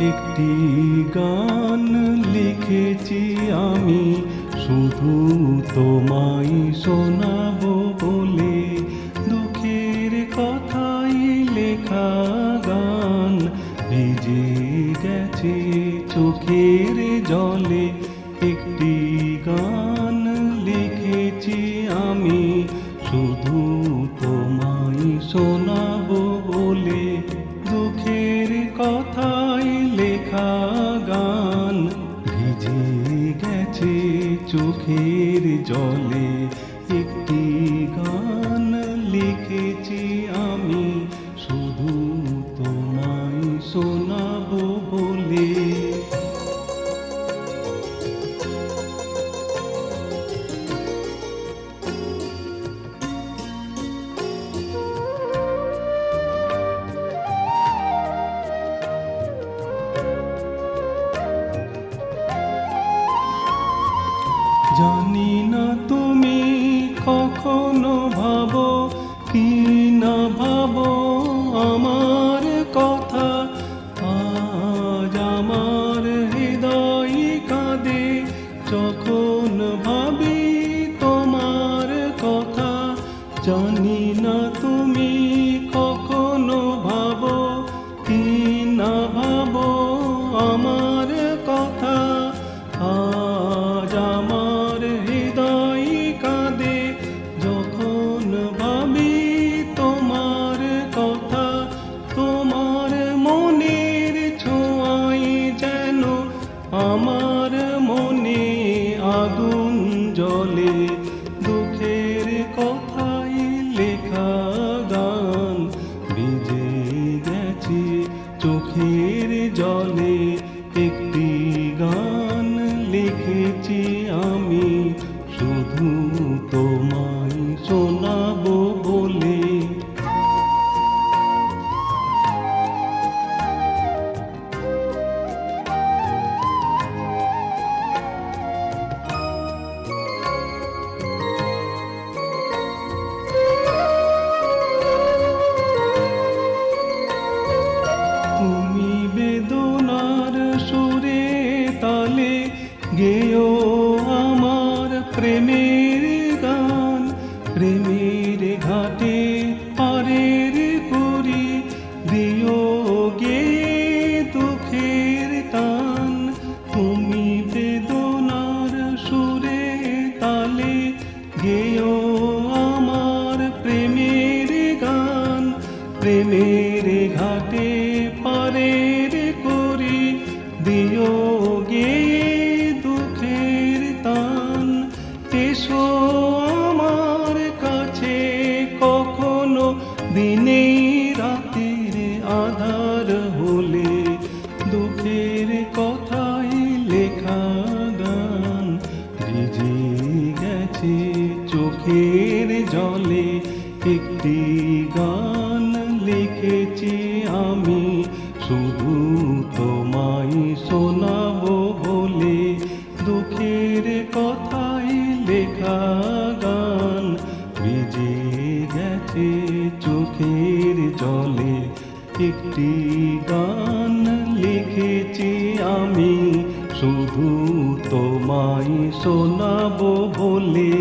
একটি গান লিখেছি আমি, শুধু তোমায় শোনাব বলে। দুঃখের কথাই লেখা গান ভিজে গেছে চোখের জলে। একটি গান লিখেছি আমি, শুধু তোমায় শোনাব বলে। দুঃখের কথাই লেখা গান ভিজে গেছে চোখের জলে। জানি না তুমি কখনো ভাবো কি না ভাবো আমার কথা। আজ আমার হৃদয় কাঁদে যখন চোখের জলে একটি গান তালে গেও আমার প্রেমের গান, প্রেমের ঘাটে পারের করি, দিও গে দুঃখের তান তুমি বেদনার সুরে তালে গেও আমার প্রেমের গান, প্রেমের ঘাটে এসো আমার কাছে কখনো দিনে রাতের আধার হলে দুঃখের কথাই লেখা গান ভিজে গেছে চোখের জলে একটি গান লিখেছি আমি। শুধু তোমায় শোনাবো বলে দুঃখের গান ভিজে গেছে চোখের জলে। একটি গান লিখেছি আমি শুধু তোমায় শোনাবো বলে।